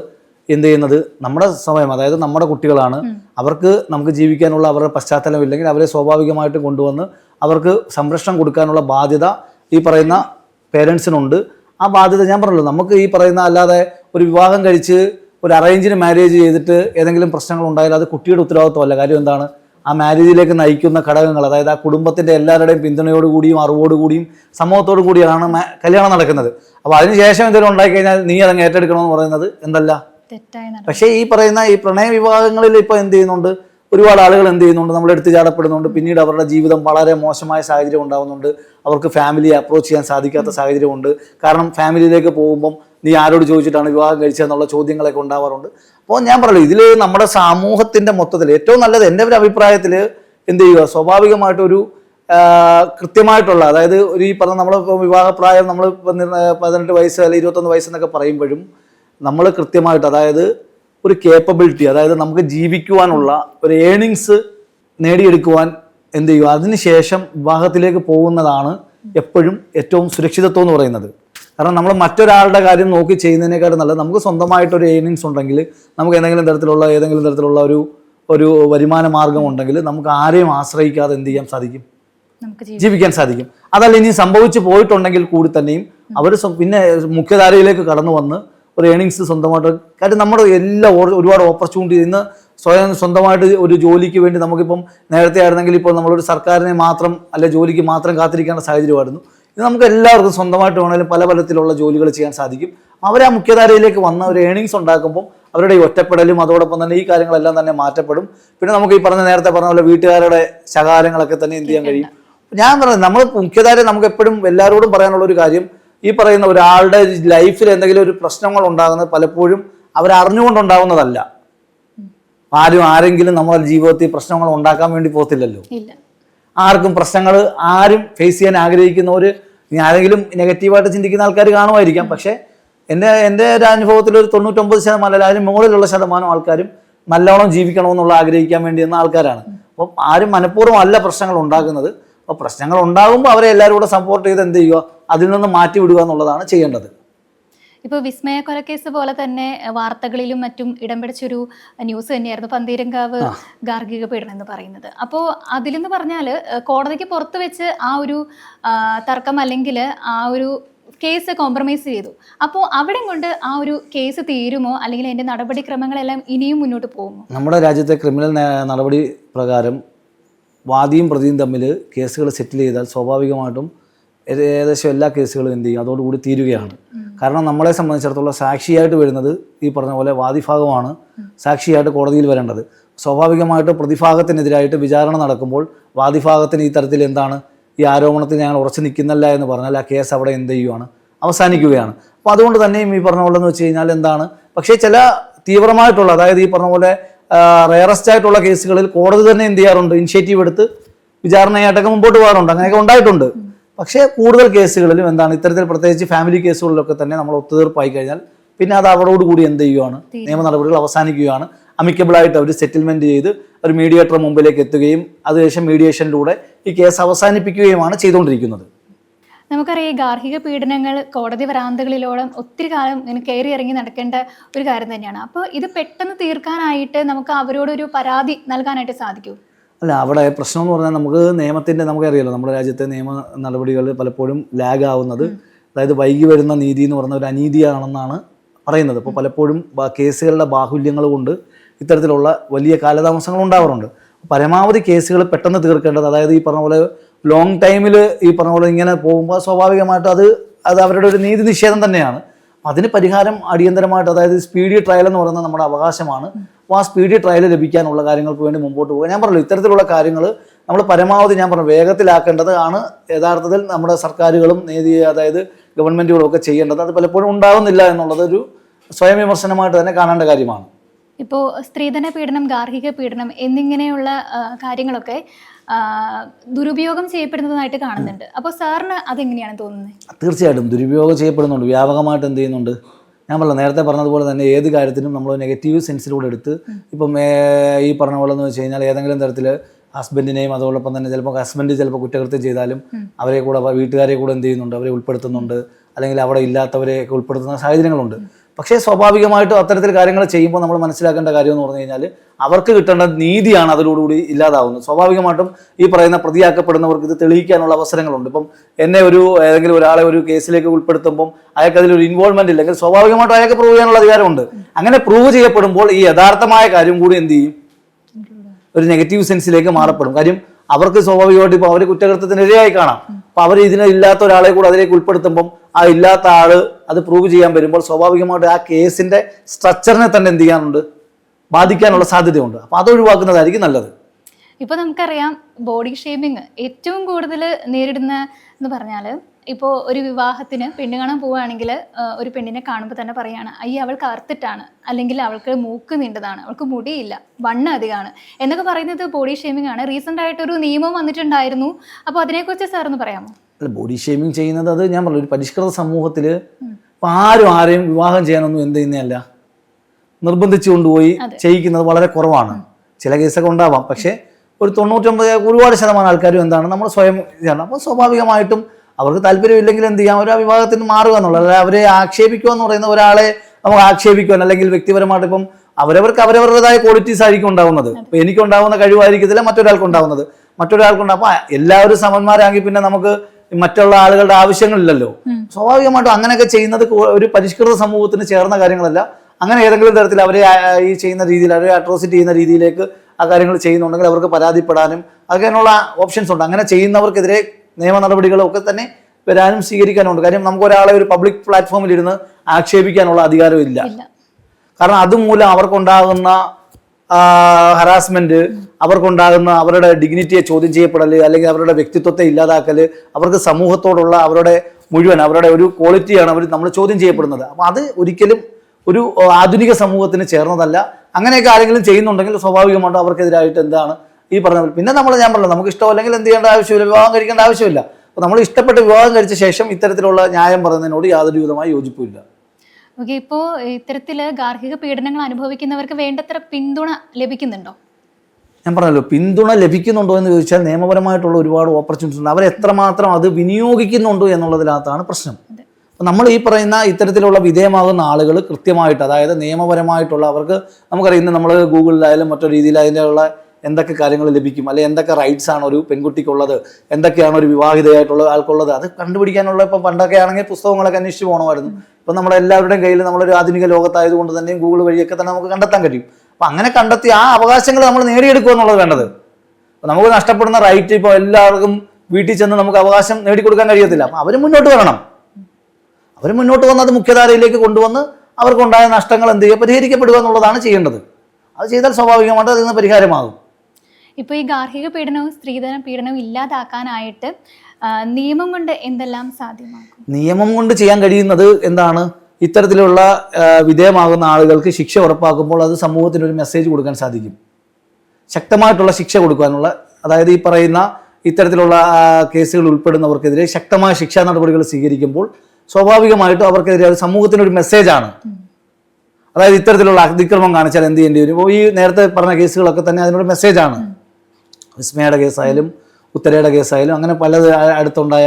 എന്ത് ചെയ്യുന്നത്? നമ്മുടെ സമയം അതായത് നമ്മുടെ കുട്ടികളാണ്. അവർക്ക് നമുക്ക് ജീവിക്കാനുള്ള അവരുടെ പശ്ചാത്തലം ഇല്ലെങ്കിൽ അവരെ സ്വാഭാവികമായിട്ട് കൊണ്ടുവന്ന് അവർക്ക് സംരക്ഷണം കൊടുക്കാനുള്ള ബാധ്യത ഈ പറയുന്ന പേരൻസിനുണ്ട്. ആ ബാധ്യത ഞാൻ പറഞ്ഞല്ലോ നമുക്ക് ഈ പറയുന്ന അല്ലാതെ ഒരു വിവാഹം കഴിച്ച് ഒരു അറേഞ്ചിന് മാരേജ് ചെയ്തിട്ട് ഏതെങ്കിലും പ്രശ്നങ്ങൾ ഉണ്ടായാൽ അത് കുട്ടിയുടെ ഉത്തരവാദിത്വമല്ല. കാര്യം എന്താണ്? ആ മാരേജിലേക്ക് നയിക്കുന്ന ഘടകങ്ങൾ അതായത് ആ കുടുംബത്തിന്റെ എല്ലാവരുടെയും പിന്തുണയോടുകൂടിയും അറിവോടുകൂടിയും സമൂഹത്തോടു കൂടിയാണ് കല്യാണം നടക്കുന്നത്. അപ്പോൾ അതിനുശേഷം എന്തെങ്കിലും ഉണ്ടായിക്കഴിഞ്ഞാൽ നീ അതങ്ങ് ഏറ്റെടുക്കണമെന്ന് പറയുന്നത് എന്തല്ല? പക്ഷേ ഈ പറയുന്ന ഈ പ്രണയ വിവാഹങ്ങളിൽ ഇപ്പൊ എന്ത് ചെയ്യുന്നുണ്ട്? ഒരുപാട് ആളുകൾ എന്ത് ചെയ്യുന്നുണ്ട്? നമ്മൾ എടുത്തു ചാടപ്പെടുന്നുണ്ട്. പിന്നീട് അവരുടെ ജീവിതം വളരെ മോശമായ സാഹചര്യം ഉണ്ടാകുന്നുണ്ട് അവർക്ക് ഫാമിലിയെ അപ്രോച്ച് ചെയ്യാൻ സാധിക്കാത്ത സാഹചര്യമുണ്ട് കാരണം ഫാമിലിയിലേക്ക് പോകുമ്പം നീ ആരോട് ചോദിച്ചിട്ടാണ് വിവാഹം കഴിച്ചതെന്നുള്ള ചോദ്യങ്ങളൊക്കെ ഉണ്ടാവാറുണ്ട്. അപ്പോൾ ഞാൻ പറയുള്ളൂ ഇതിൽ നമ്മുടെ സമൂഹത്തിന്റെ മൊത്തത്തിൽ ഏറ്റവും നല്ലത് എന്റെ ഒരു അഭിപ്രായത്തിൽ എന്ത് ചെയ്യുക? സ്വാഭാവികമായിട്ടൊരു കൃത്യമായിട്ടുള്ള അതായത് ഒരു ഈ പറഞ്ഞ നമ്മൾ വിവാഹപ്രായം നമ്മൾ പതിനെട്ട് വയസ്സ് അല്ലെങ്കിൽ ഇരുപത്തൊന്ന് വയസ്സെന്നൊക്കെ പറയുമ്പോഴും നമ്മൾ കൃത്യമായിട്ട് അതായത് ഒരു കേപ്പബിലിറ്റി അതായത് നമുക്ക് ജീവിക്കുവാനുള്ള ഒരു ഏണിങ്സ് നേടിയെടുക്കുവാൻ എന്ത് ചെയ്യുക? അതിനുശേഷം വിവാഹത്തിലേക്ക് പോകുന്നതാണ് എപ്പോഴും ഏറ്റവും സുരക്ഷിതത്വം എന്ന് പറയുന്നത്. കാരണം നമ്മൾ മറ്റൊരാളുടെ കാര്യം നോക്കി ചെയ്യുന്നതിനേക്കാളും നല്ലത് നമുക്ക് സ്വന്തമായിട്ടൊരു ഏണിങ്സ് ഉണ്ടെങ്കിൽ നമുക്ക് ഏതെങ്കിലും തരത്തിലുള്ള ഏതെങ്കിലും തരത്തിലുള്ള ഒരു ഒരു വരുമാന മാർഗം ഉണ്ടെങ്കിൽ നമുക്ക് ആരെയും ആശ്രയിക്കാതെ എന്ത് ചെയ്യാൻ സാധിക്കും? ജീവിക്കാൻ സാധിക്കും. അതല്ല ഇനി സംഭവിച്ചു പോയിട്ടുണ്ടെങ്കിൽ കൂടി തന്നെയും അവർ പിന്നെ മുഖ്യധാരയിലേക്ക് കടന്നു വന്ന് ഒരു ഏണിങ്സ് സ്വന്തമായിട്ട് കാര്യം നമ്മുടെ എല്ലാ ഒരുപാട് ഓപ്പർച്യൂണിറ്റി ഇന്ന് സ്വയം സ്വന്തമായിട്ട് ഒരു ജോലിക്ക് വേണ്ടി നമുക്കിപ്പം നേരത്തെ ആയിരുന്നെങ്കിൽ ഇപ്പോൾ നമ്മളൊരു സർക്കാരിനെ മാത്രം അല്ലെ ജോലിക്ക് മാത്രം കാത്തിരിക്കേണ്ട സാഹചര്യമായിരുന്നു. ഇത് നമുക്ക് എല്ലാവർക്കും സ്വന്തമായിട്ട് വേണമെങ്കിലും പല പലത്തിലുള്ള ജോലികൾ ചെയ്യാൻ സാധിക്കും. അവർ ആ മുഖ്യധാരയിലേക്ക് വന്ന ഒരു ഏണിങ്സ് ഉണ്ടാക്കുമ്പോൾ അവരുടെ ഈ ഒറ്റപ്പെടലും അതോടൊപ്പം തന്നെ ഈ കാര്യങ്ങളെല്ലാം തന്നെ മാറ്റപ്പെടും. പിന്നെ നമുക്ക് ഈ പറഞ്ഞ നേരത്തെ പറഞ്ഞ പോലെ വീട്ടുകാരുടെ ശകാരങ്ങളൊക്കെ തന്നെ എന്ത് ചെയ്യാൻ കഴിയും? ഞാൻ പറയുന്നത് നമ്മൾ മുഖ്യധാര നമുക്ക് എപ്പോഴും എല്ലാവരോടും പറയാനുള്ള ഒരു കാര്യം ഈ പറയുന്ന ഒരാളുടെ ലൈഫിൽ എന്തെങ്കിലും ഒരു പ്രശ്നങ്ങൾ ഉണ്ടാകുന്നത് പലപ്പോഴും അവർ അറിഞ്ഞുകൊണ്ടുണ്ടാകുന്നതല്ല ആരും ആരെങ്കിലും നമ്മുടെ ജീവിതത്തിൽ പ്രശ്നങ്ങൾ ഉണ്ടാക്കാൻ വേണ്ടി പോകത്തില്ലല്ലോ. ആർക്കും പ്രശ്നങ്ങൾ ആരും ഫേസ് ചെയ്യാൻ ആഗ്രഹിക്കുന്നവർ ആരെങ്കിലും നെഗറ്റീവായിട്ട് ചിന്തിക്കുന്ന ആൾക്കാർ കാണുമായിരിക്കാം. പക്ഷേ എന്റെ എന്റെ ഒരു അനുഭവത്തിൽ ഒരു തൊണ്ണൂറ്റൊമ്പത് ശതമാനം അല്ല അതിന് മുകളിലുള്ള ശതമാനം ആൾക്കാരും നല്ലോണം ജീവിക്കണമെന്നുള്ള ആഗ്രഹിക്കാൻ വേണ്ടി എന്ന ആൾക്കാരാണ്. അപ്പം ആരും മനഃപൂർവം അല്ല പ്രശ്നങ്ങൾ ഉണ്ടാക്കുന്നത്. അപ്പോൾ പ്രശ്നങ്ങൾ ഉണ്ടാകുമ്പോൾ അവരെ എല്ലാവരും കൂടെ സപ്പോർട്ട് ചെയ്ത് എന്ത് ചെയ്യുക? അതിൽ നിന്ന് മാറ്റി വിടുക എന്നുള്ളതാണ് ചെയ്യേണ്ടത്. ഇപ്പോൾ വിസ്മയ കൊലക്കേസ് പോലെ തന്നെ വാർത്തകളിലും മറ്റും ഇടം പിടിച്ചൊരു ന്യൂസ് തന്നെയായിരുന്നു പന്തീരങ്കാവ് ഗാർഹിക പീഡനം എന്ന് പറയുന്നത്. അപ്പോൾ അതിലെന്ന് പറഞ്ഞാൽ കോടതിക്ക് പുറത്ത് വെച്ച് ആ ഒരു തർക്കം അല്ലെങ്കിൽ ആ ഒരു കേസ് കോംപ്രമൈസ് ചെയ്തു. അപ്പോൾ അവിടെ കൊണ്ട് ആ ഒരു കേസ് തീരുമോ? അല്ലെങ്കിൽ അതിന്റെ നടപടിക്രമങ്ങളെല്ലാം ഇനിയും മുന്നോട്ട് പോകുമോ? നമ്മുടെ രാജ്യത്തെ ക്രിമിനൽ നടപടി പ്രകാരം വാദിയും പ്രതിയും തമ്മിൽ കേസുകൾ സെറ്റിൽ ചെയ്താൽ സ്വാഭാവികമായിട്ടും ഏകദേശം എല്ലാ കേസുകളും എന്ത് ചെയ്യും? അതോടുകൂടി തീരുകയാണ്. കാരണം നമ്മളെ സംബന്ധിച്ചിടത്തോളം സാക്ഷിയായിട്ട് വരുന്നത് ഈ പറഞ്ഞ പോലെ വാദിഭാഗമാണ് സാക്ഷിയായിട്ട് കോടതിയിൽ വരേണ്ടത്. സ്വാഭാവികമായിട്ട് പ്രതിഭാഗത്തിനെതിരായിട്ട് വിചാരണ നടക്കുമ്പോൾ വാദിഭാഗത്തിന് ഈ തരത്തിൽ എന്താണ്? ഈ ആരോപണത്തിൽ ഞങ്ങൾ ഉറച്ചു നിൽക്കുന്നില്ല എന്ന് പറഞ്ഞാൽ ആ കേസ് അവിടെ എന്ത് ചെയ്യുവാണ്? അവസാനിക്കുകയാണ്. അപ്പോൾ അതുകൊണ്ട് തന്നെയും ഈ പറഞ്ഞ പോലെ എന്ന് വെച്ച് കഴിഞ്ഞാൽ എന്താണ്? പക്ഷേ ചില തീവ്രമായിട്ടുള്ള അതായത് ഈ പറഞ്ഞ പോലെ റയറസ്റ്റ് ആയിട്ടുള്ള കേസുകളിൽ കോടതി തന്നെ എന്ത് ചെയ്യാറുണ്ട്? ഇനിഷ്യേറ്റീവ് എടുത്ത് വിചാരണയായിട്ടൊക്കെ മുമ്പോട്ട് പോകാറുണ്ട്. അങ്ങനെയൊക്കെ ഉണ്ടായിട്ടുണ്ട്. പക്ഷേ കൂടുതൽ കേസുകളിലും എന്താണ് ഇത്തരത്തിൽ പ്രത്യേകിച്ച് ഫാമിലി കേസുകളിലൊക്കെ തന്നെ നമ്മൾ ഒത്തുതീർപ്പായി കഴിഞ്ഞാൽ പിന്നെ അത് അവരോടുകൂടി എന്ത് ചെയ്യുകയാണ് നിയമ നടപടികൾ അവസാനിക്കുകയാണ്. അമിക്കബിളായിട്ട് അവർ സെറ്റിൽമെന്റ് ചെയ്ത് ഒരു മീഡിയേറ്റർ മുമ്പിലേക്ക് എത്തുകയും അതിനുശേഷം മീഡിയേഷനിലൂടെ ഈ കേസ് അവസാനിപ്പിക്കുകയുമാണ് ചെയ്തുകൊണ്ടിരിക്കുന്നത്. നമുക്കറിയാം ഈ ഗാർഹിക പീഡനങ്ങൾ കോടതി വരാന്തകളിലോളം ഒത്തിരി കാലം ഇങ്ങനെ കയറി ഇറങ്ങി നടക്കേണ്ട ഒരു കാര്യം തന്നെയാണ്. അപ്പോൾ ഇത് പെട്ടെന്ന് തീർക്കാനായിട്ട് നമുക്ക് അവരോടൊരു പരാതി നൽകാനായിട്ട് സാധിക്കും അല്ല അവിടെ പ്രശ്നം എന്ന് പറഞ്ഞാൽ നമുക്ക് നിയമത്തിന്റെ നമുക്കറിയാലോ നമ്മുടെ രാജ്യത്തെ നിയമ നടപടികൾ പലപ്പോഴും ലാഗ് ആവുന്നത്. അതായത് വൈകി വരുന്ന നീതി എന്ന് പറയുന്ന ഒരു അനീതിയാണെന്നാണ് പറയുന്നത്. അപ്പോൾ പലപ്പോഴും കേസുകളുടെ ബാഹുല്യങ്ങൾ കൊണ്ട് ഇത്തരത്തിലുള്ള വലിയ കാലതാമസങ്ങൾ ഉണ്ടാവാറുണ്ട്. പരമാവധി കേസുകൾ പെട്ടെന്ന് തീർക്കേണ്ടത് അതായത് ഈ പറഞ്ഞ പോലെ ലോങ് ടൈമിൽ ഈ പറഞ്ഞ പോലെ ഇങ്ങനെ പോകുമ്പോൾ സ്വാഭാവികമായിട്ട് അത് അത് അവരുടെ ഒരു നീതി നിഷേധം തന്നെയാണ്. അതിന് പരിഹാരം അടിയന്തരമായിട്ട് അതായത് സ്പീഡി ട്രയൽ എന്ന് പറയുന്നത് നമ്മുടെ അവകാശമാണ്. അപ്പോൾ ആ സ്പീഡി ട്രയൽ ലഭിക്കാനുള്ള കാര്യങ്ങൾക്ക് വേണ്ടി മുമ്പോട്ട് പോകുക ഞാൻ പറഞ്ഞു ഇത്തരത്തിലുള്ള കാര്യങ്ങൾ നമ്മൾ പരമാവധി ഞാൻ പറഞ്ഞു വേഗത്തിലാക്കേണ്ടത് ആണ്. യഥാർത്ഥത്തിൽ നമ്മുടെ സർക്കാരുകളും നീതി അതായത് ഗവൺമെന്റുകളും ഒക്കെ ചെയ്യേണ്ടത്. അത് പലപ്പോഴും ഉണ്ടാകുന്നില്ല എന്നുള്ളതൊരു സ്വയം വിമർശനമായിട്ട് തന്നെ കാണേണ്ട കാര്യമാണ്. ഇപ്പോൾ സ്ത്രീധന പീഡനം ഗാർഹിക പീഡനം എന്നിങ്ങനെയുള്ള കാര്യങ്ങളൊക്കെ ദുരുപയോഗം ചെയ്യപ്പെടുന്നതായിട്ട് കാണുന്നുണ്ട്. അപ്പോൾ സാറിന് അതെങ്ങനെയാണ് തോന്നുന്നത്? തീർച്ചയായിട്ടും ദുരുപയോഗം ചെയ്യപ്പെടുന്നുണ്ട്. വ്യാപകമായിട്ട് എന്ത് ചെയ്യുന്നുണ്ട്? ഞാൻ പറഞ്ഞു നേരത്തെ പറഞ്ഞതുപോലെ തന്നെ ഏത് കാര്യത്തിനും നമ്മൾ നെഗറ്റീവ് സെൻസിലൂടെ എടുത്ത് ഇപ്പം ഈ പറഞ്ഞ പോലെ എന്ന് വെച്ച് കഴിഞ്ഞാൽ ഏതെങ്കിലും തരത്തിൽ ഹസ്ബൻഡിനെയും അതോടൊപ്പം തന്നെ ചിലപ്പോൾ ഹസ്ബൻഡ് ചിലപ്പോൾ കുറ്റകൃത്യം ചെയ്താലും അവരെ കൂടെ വീട്ടുകാരെ കൂടെ എന്ത് ചെയ്യുന്നുണ്ട് അവരെ ഉൾപ്പെടുത്തുന്നുണ്ട് അല്ലെങ്കിൽ അവിടെ ഇല്ലാത്തവരെ ഉൾപ്പെടുത്തുന്ന സാഹചര്യങ്ങളുണ്ട്. പക്ഷേ സ്വാഭാവികമായിട്ടും അത്തരത്തിൽ കാര്യങ്ങൾ ചെയ്യുമ്പോൾ നമ്മൾ മനസ്സിലാക്കേണ്ട കാര്യം എന്ന് പറഞ്ഞു കഴിഞ്ഞാൽ അവർക്ക് കിട്ടേണ്ട നീതിയാണ് അതിലൂടെ ഇല്ലാതാവുന്നത്. സ്വാഭാവികമായിട്ടും ഈ പറയുന്ന പ്രതിയാക്കപ്പെടുന്നവർക്ക് ഇത് തെളിയിക്കാനുള്ള അവസരങ്ങളുണ്ട്. ഇപ്പം എന്നെ ഒരു ഏതെങ്കിലും ഒരാളെ ഒരു കേസിലേക്ക് ഉൾപ്പെടുത്തുമ്പം അയാൾക്ക് അതിലൊരു ഇൻവോൾവ്മെന്റ് ഇല്ലെങ്കിൽ സ്വാഭാവികമായിട്ടും അയാൾക്ക് പ്രൂവ് ചെയ്യാനുള്ള അധികാരമുണ്ട്. അങ്ങനെ പ്രൂവ് ചെയ്യപ്പെടുമ്പോൾ ഈ യഥാർത്ഥമായ കാര്യം കൂടി എന്ത് ചെയ്യും? ഒരു നെഗറ്റീവ് സെൻസിലേക്ക് മാറപ്പെടും. കാര്യം അവർക്ക് സ്വാഭാവികമായിട്ട് ഇപ്പോൾ അവർ കുറ്റകൃത്യത്തിന് ഇരയായി കാണാം അപ്പോൾ അവർ ഇതിനില്ലാത്ത ഒരാളെ കൂടെ അതിലേക്ക് ഉൾപ്പെടുത്തുമ്പം ആ ഇല്ലാത്ത ആൾ അത് പ്രൂവ് ചെയ്യാൻ വരുമ്പോൾ സ്വാഭാവികമായിട്ട് ആ കേസിന്റെ സ്ട്രക്ചറിനെ തന്നെ എന്ത് ചെയ്യാനുണ്ട്? ബാധിക്കാനുള്ള സാധ്യതയുണ്ട്. അപ്പോൾ അത് ഒഴിവാക്കുന്നതായിരിക്കും നല്ലത്. ഇപ്പോൾ നമുക്കറിയാം ബോഡി ഷേമിങ് ഏറ്റവും കൂടുതൽ നേരിടുന്ന എന്ന് പറഞ്ഞാൽ ഇപ്പോൾ ഒരു വിവാഹത്തിന് പെണ്ണ് കാണാൻ പോവുകയാണെങ്കിൽ ഒരു പെണ്ണിനെ കാണുമ്പോൾ തന്നെ പറയാണ് അയ്യ അവൾ കറുത്തിട്ടാണ്. അല്ലെങ്കിൽ അവൾക്ക് മൂക്ക് നീണ്ടതാണ് അവൾക്ക് മുടിയില്ല വണ്ണ അധികമാണ്. എന്നൊക്കെ പറയുന്നത് ബോഡി ഷേമിംഗ് ആണ്. റീസെന്റ് ആയിട്ടൊരു നിയമം വന്നിട്ടുണ്ടായിരുന്നു. അപ്പോൾ അതിനെക്കുറിച്ച് സാറൊന്ന് പറയാമോ? അല്ല ബോഡി ഷേമിങ് ചെയ്യുന്നത് അത് ഞാൻ പറഞ്ഞു ഒരു പരിഷ്കൃത സമൂഹത്തിൽ ഇപ്പം ആരും ആരെയും വിവാഹം ചെയ്യാനൊന്നും എന്ത് ചെയ്യുന്നതല്ല. നിർബന്ധിച്ചു കൊണ്ടുപോയി ചെയ്യിക്കുന്നത് വളരെ കുറവാണ്. ചില കേസൊക്കെ ഉണ്ടാവാം. പക്ഷേ ഒരു തൊണ്ണൂറ്റൊമ്പത് ഒരുപാട് ശതമാനം ആൾക്കാരും എന്താണ് നമ്മൾ സ്വയം ഇതാണ്. അപ്പോൾ സ്വാഭാവികമായിട്ടും അവർക്ക് താല്പര്യമില്ലെങ്കിൽ എന്ത് ചെയ്യാം? അവർ ആ വിവാഹത്തിന് മാറുക എന്നുള്ളത് അല്ലെങ്കിൽ അവരെ ആക്ഷേപിക്കുക എന്ന് പറയുന്ന ഒരാളെ നമുക്ക് ആക്ഷേപിക്കുവാൻ അല്ലെങ്കിൽ വ്യക്തിപരമായിട്ട് ഇപ്പം അവരവർക്ക് അവരവരുടേതായ ക്വാളിറ്റീസ് ആയിരിക്കും ഉണ്ടാവുന്നത്. ഇപ്പം എനിക്കുണ്ടാവുന്ന കഴിവായിരിക്കത്തില്ല മറ്റൊരാൾക്ക് ഉണ്ടാവുന്നത് മറ്റൊരാൾക്കുണ്ടാവും അപ്പോൾ എല്ലാവരും സമന്മാരാണെങ്കിൽ പിന്നെ നമുക്ക് മറ്റുള്ള ആളുകളുടെ ആവശ്യങ്ങളില്ലല്ലോ. സ്വാഭാവികമായിട്ടും അങ്ങനെയൊക്കെ ചെയ്യുന്നത് ഒരു പരിഷ്കൃത സമൂഹത്തിന് ചേർന്ന കാര്യങ്ങളല്ല. അങ്ങനെ ഏതെങ്കിലും തരത്തിൽ അവരെ ഈ ചെയ്യുന്ന രീതിയിൽ അവരെ അട്രോസിറ്റ് ചെയ്യുന്ന രീതിയിലേക്ക് ആ കാര്യങ്ങൾ ചെയ്യുന്നുണ്ടെങ്കിൽ അവർക്ക് പരാതിപ്പെടാനും അങ്ങനെയുള്ള ഓപ്ഷൻസ് ഉണ്ട്. അങ്ങനെ ചെയ്യുന്നവർക്കെതിരെ നിയമ നടപടികളും ഒക്കെ തന്നെ വരാനും സ്വീകരിക്കാനുണ്ട്. കാര്യം നമുക്ക് ഒരാളെ ഒരു പബ്ലിക് പ്ലാറ്റ്ഫോമിൽ ഇരുന്ന് ആക്ഷേപിക്കാനുള്ള അധികാരം ഇല്ല. ഇല്ല. കാരണം അതുമൂലം അവർക്കുണ്ടാകുന്ന ഹറാസ്മെന്റ് അവർക്കുണ്ടാകുന്ന അവരുടെ ഡിഗ്നിറ്റിയെ ചോദ്യം ചെയ്യപ്പെടൽ അല്ലെങ്കിൽ അവരുടെ വ്യക്തിത്വത്തെ ഇല്ലാതാക്കൽ അവർക്ക് സമൂഹത്തോടുള്ള അവരുടെ മുഴുവൻ അവരുടെ ഒരു ക്വാളിറ്റിയാണ് അവർ നമ്മൾ ചോദ്യം ചെയ്യപ്പെടുന്നത്. അപ്പം അത് ഒരിക്കലും ഒരു ആധുനിക സമൂഹത്തിന് ചേർന്നതല്ല. അങ്ങനെയൊക്കെ ആരെങ്കിലും ചെയ്യുന്നുണ്ടെങ്കിൽ സ്വാഭാവികമായിട്ടും അവർക്കെതിരായിട്ട് എന്താണ് ഈ പറഞ്ഞത് പിന്നെ നമ്മൾ ഞാൻ പറഞ്ഞു നമുക്ക് ഇഷ്ടമല്ലെങ്കിൽ എന്ത് ചെയ്യേണ്ട ആവശ്യമില്ല വിവാഹം കഴിക്കേണ്ട ആവശ്യമില്ല. അപ്പോൾ നമ്മൾ ഇഷ്ടപ്പെട്ട് വിവാഹം കഴിച്ച ശേഷം ഇത്തരത്തിലുള്ള ന്യായം പറയുന്നതിനോട് യാതൊരു വിധമായ യോജിപ്പുമില്ല ഓക്കെ ഇപ്പോൾ ഇത്തരത്തിൽ ഗാർഹിക പീഡനങ്ങൾ അനുഭവിക്കുന്നവർക്ക് വേണ്ടത്ര പിന്തുണ ലഭിക്കുന്നുണ്ടോ? ഞാൻ പറഞ്ഞല്ലോ പിന്തുണ ലഭിക്കുന്നുണ്ടോ എന്ന് ചോദിച്ചാൽ നിയമപരമായിട്ടുള്ള ഒരുപാട് ഓപ്പർച്യൂണിറ്റീസ് ഉണ്ട്. അവർ എത്രമാത്രം അത് വിനിയോഗിക്കുന്നുണ്ടോ എന്നുള്ളതിനകത്താണ് പ്രശ്നം. അപ്പോൾ നമ്മൾ ഈ പറയുന്ന ഇത്തരത്തിലുള്ള വിധേയമാകുന്ന ആളുകൾ കൃത്യമായിട്ട് അതായത് നിയമപരമായിട്ടുള്ള അവർക്ക് നമുക്കറിയുന്ന നമ്മൾ ഗൂഗിളിലായാലും മറ്റൊരു രീതിയിൽ അതിന്റെയുള്ള എന്തൊക്കെ കാര്യങ്ങൾ ലഭിക്കും അല്ലെങ്കിൽ എന്തൊക്കെ റൈറ്റ്സ് ആണ് ഒരു പെൺകുട്ടിക്കുള്ളത് എന്തൊക്കെയാണ് ഒരു വിവാഹിതയായിട്ടുള്ള ആൾക്കുള്ളത് അത് കണ്ടുപിടിക്കാനുള്ള ഇപ്പം പണ്ടൊക്കെ ആണെങ്കിൽ പുസ്തകങ്ങളൊക്കെ അന്വേഷിച്ച് പോകണമായിരുന്നു ഇപ്പം നമ്മളെല്ലാവരുടെയും കയ്യിൽ നമ്മളൊരു ആധുനിക ലോകത്തായതുകൊണ്ട് തന്നെയും ഗൂഗിൾ വഴിയൊക്കെ തന്നെ നമുക്ക് കണ്ടെത്താൻ കഴിയും. അപ്പം അങ്ങനെ കണ്ടെത്തി ആ അവകാശങ്ങൾ നമ്മൾ നേടിയെടുക്കുക എന്നുള്ളത് വേണ്ടത്? നമുക്ക് നഷ്ടപ്പെടുന്ന റൈറ്റ് ഇപ്പോൾ എല്ലാവർക്കും വീട്ടിൽ ചെന്ന് നമുക്ക് അവകാശം നേടിക്കൊടുക്കാൻ കഴിയത്തില്ല. അപ്പം അവർ മുന്നോട്ട് വരണം. അവർ മുന്നോട്ട് വന്ന് അത് മുഖ്യധാരയിലേക്ക് കൊണ്ടുവന്ന് അവർക്കുണ്ടായ നഷ്ടങ്ങൾ എന്ത് ചെയ്യുക? പരിഹരിക്കപ്പെടുക എന്നുള്ളതാണ് ചെയ്യേണ്ടത്. അത് ചെയ്താൽ സ്വാഭാവികമായിട്ട് അതിൽ നിന്ന് പരിഹാരമാകും. ഇപ്പോൾ ഈ ഗാർഹിക പീഡനവും സ്ത്രീധന പീഡനവും ഇല്ലാതാക്കാനായിട്ട് നിയമം കൊണ്ട് എന്തെല്ലാം സാധ്യമാക്കും നിയമം കൊണ്ട് ചെയ്യാൻ കഴിയുന്നത് എന്താണ്? ഇത്തരത്തിലുള്ള വിധേയമാകുന്ന ആളുകൾക്ക് ശിക്ഷ ഉറപ്പാക്കുമ്പോൾ അത് സമൂഹത്തിന് ഒരു മെസ്സേജ് കൊടുക്കാൻ സാധിക്കും. ശക്തമായിട്ടുള്ള ശിക്ഷ കൊടുക്കാനുള്ള അതായത് ഈ പറയുന്ന ഇത്തരത്തിലുള്ള കേസുകൾ ഉൾപ്പെടുന്നവർക്കെതിരെ ശക്തമായ ശിക്ഷാ നടപടികൾ സ്വീകരിക്കുമ്പോൾ സ്വാഭാവികമായിട്ടും അവർക്കെതിരെ അത് സമൂഹത്തിനൊരു മെസ്സേജാണ് അതായത് ഇത്തരത്തിലുള്ള അതിക്രമം കാണിച്ചാൽ എന്ത് ചെയ്യേണ്ടി വരും? ഈ നേരത്തെ പറഞ്ഞ കേസുകളൊക്കെ തന്നെ അതിനൊരു മെസ്സേജാണ് വിസ്മയുടെ കേസായാലും ഉത്തരയുടെ കേസായാലും അങ്ങനെ പല അടുത്തുണ്ടായ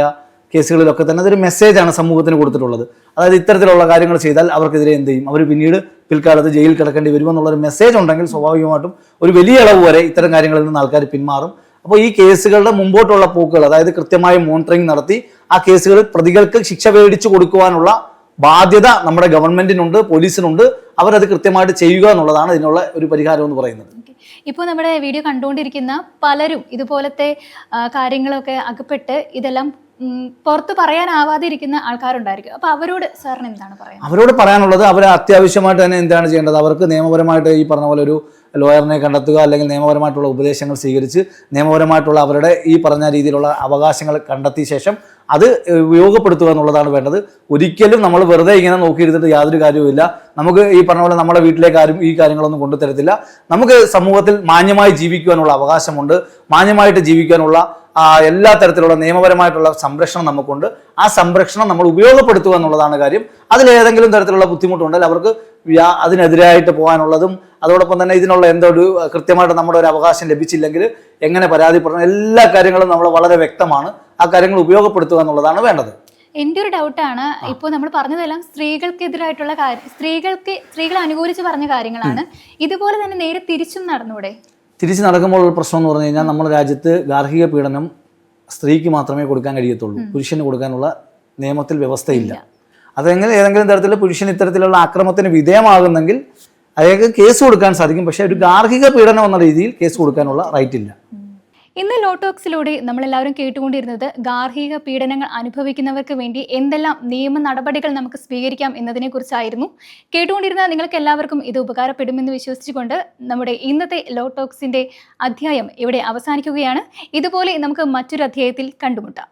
കേസുകളിലൊക്കെ തന്നെ അതൊരു മെസ്സേജാണ് സമൂഹത്തിന് കൊടുത്തിട്ടുള്ളത്. അതായത് ഇത്തരത്തിലുള്ള കാര്യങ്ങൾ ചെയ്താൽ അവർക്കെതിരെ എന്ത് ചെയ്യും? അവർ പിന്നീട് പിൽക്കാലത്ത് ജയിലിൽ കിടക്കേണ്ടി വരുമെന്നുള്ളൊരു മെസ്സേജ് ഉണ്ടെങ്കിൽ സ്വാഭാവികമായിട്ടും ഒരു വലിയ ഇളവ് വരെ ഇത്തരം കാര്യങ്ങളിൽ നിന്ന് ആൾക്കാർ പിന്മാറും. അപ്പോൾ ഈ കേസുകളുടെ മുമ്പോട്ടുള്ള പോക്കുകൾ അതായത് കൃത്യമായ മോണിറ്ററിംഗ് നടത്തി ആ കേസുകൾ പ്രതികൾക്ക് ശിക്ഷ മേടിച്ചു കൊടുക്കുവാനുള്ള ബാധ്യത നമ്മുടെ ഗവൺമെന്റിനുണ്ട് പോലീസിനുണ്ട്. അവരത് കൃത്യമായിട്ട് ചെയ്യുക എന്നുള്ളതാണ് ഇതിനുള്ള ഒരു പരിഹാരം എന്ന് പറയുന്നത്. ഇപ്പോൾ നമ്മുടെ വീഡിയോ കണ്ടുകൊണ്ടിരിക്കുന്ന പലരും ഇതുപോലത്തെ കാര്യങ്ങളൊക്കെ അകപ്പെട്ട് ഇതെല്ലാം പുറത്ത് പറയാനാവാതെ ഇരിക്കുന്ന ആൾക്കാരുണ്ടായിരിക്കും. അപ്പൊ അവരോട് സാറിന് എന്താണ് പറയുന്നത് അവരോട് പറയാനുള്ളത് അവർ അത്യാവശ്യമായിട്ട് തന്നെ എന്താണ് ചെയ്യേണ്ടത്? അവർക്ക് നിയമപരമായിട്ട് ഈ പറഞ്ഞ പോലെ ഒരു ലോയറിനെ കണ്ടെത്തുക അല്ലെങ്കിൽ നിയമപരമായിട്ടുള്ള ഉപദേശങ്ങൾ സ്വീകരിച്ച് നിയമപരമായിട്ടുള്ള അവരുടെ ഈ പറഞ്ഞ രീതിയിലുള്ള അവകാശങ്ങൾ കണ്ടെത്തിയ ശേഷം അത് ഉപയോഗപ്പെടുത്തുക എന്നുള്ളതാണ് വേണ്ടത്. ഒരിക്കലും നമ്മൾ വെറുതെ ഇങ്ങനെ നോക്കിയിരുന്നിട്ട് യാതൊരു കാര്യവുമില്ല നമുക്ക് ഈ പറഞ്ഞ പോലെ നമ്മുടെ വീട്ടിലേക്ക് ആരും ഈ കാര്യങ്ങളൊന്നും കൊണ്ടുതരത്തില്ല. നമുക്ക് സമൂഹത്തിൽ മാന്യമായി ജീവിക്കുവാനുള്ള അവകാശമുണ്ട്. മാന്യമായിട്ട് ജീവിക്കാനുള്ള എല്ലാ തരത്തിലുള്ള നിയമപരമായിട്ടുള്ള സംരക്ഷണം നമുക്കുണ്ട്. ആ സംരക്ഷണം നമ്മൾ ഉപയോഗപ്പെടുത്തുക എന്നുള്ളതാണ് കാര്യം. അതിലേതെങ്കിലും തരത്തിലുള്ള ബുദ്ധിമുട്ടുണ്ടെങ്കിൽ അവർക്ക് അതിനെതിരായിട്ട് പോകാനുള്ളതും അതോടൊപ്പം തന്നെ ഇതിനുള്ള എന്തോ ഒരു കൃത്യമായിട്ട് നമ്മുടെ ഒരു അവകാശം ലഭിച്ചില്ലെങ്കിൽ എങ്ങനെ പരാതിപ്പെടണം എല്ലാ കാര്യങ്ങളും നമ്മൾ വളരെ വ്യക്തമാണ്. ആ കാര്യങ്ങൾ ഉപയോഗപ്പെടുത്തുക എന്നുള്ളതാണ് വേണ്ടത്. എന്റെ ഒരു ഡൗട്ടാണ് ഇപ്പോൾ നമ്മൾ പറഞ്ഞതെല്ലാം സ്ത്രീകൾക്കെതിരായിട്ടുള്ള കാര്യം സ്ത്രീകൾക്ക് സ്ത്രീകളെ അനുകൂലിച്ച് പറഞ്ഞ കാര്യങ്ങളാണ്. ഇതുപോലെ തന്നെ നേരെ തിരിച്ചും നടന്നൂടെ? തിരിച്ചു നടക്കുമ്പോൾ ഉള്ള പ്രശ്നം എന്ന് പറഞ്ഞു കഴിഞ്ഞാൽ നമ്മുടെ രാജ്യത്ത് ഗാർഹിക പീഡനം സ്ത്രീക്ക് മാത്രമേ കൊടുക്കാൻ കഴിയത്തുള്ളൂ. പുരുഷന് കൊടുക്കാനുള്ള നിയമത്തിൽ വ്യവസ്ഥയില്ല. അതെങ്ങനെ ഏതെങ്കിലും തരത്തിൽ പുരുഷൻ ഇത്തരത്തിലുള്ള ആക്രമത്തിന് വിധേയമാകുന്നെങ്കിൽ അയാൾക്ക് കേസ് കൊടുക്കാൻ സാധിക്കും. പക്ഷേ ഒരു ഗാർഹിക പീഡനം എന്ന രീതിയിൽ കേസ് കൊടുക്കാനുള്ള റൈറ്റ് ഇല്ല. ഇന്ന് ലോട്ടോക്സിലൂടെ നമ്മളെല്ലാവരും കേട്ടുകൊണ്ടിരുന്നത് ഗാർഹിക പീഡനങ്ങൾ അനുഭവിക്കുന്നവർക്ക് വേണ്ടി എന്തെല്ലാം നിയമ നടപടികൾ നമുക്ക് സ്വീകരിക്കാം എന്നതിനെ കുറിച്ചായിരുന്നു കേട്ടുകൊണ്ടിരുന്ന നിങ്ങൾക്ക് എല്ലാവർക്കും ഇത് ഉപകാരപ്പെടുമെന്ന് വിശ്വസിച്ചുകൊണ്ട് നമ്മുടെ ഇന്നത്തെ ലോട്ടോക്സിന്റെ അധ്യായം ഇവിടെ അവസാനിക്കുകയാണ്. ഇതുപോലെ നമുക്ക് മറ്റൊരു അധ്യായത്തിൽ കണ്ടുമുട്ടാം.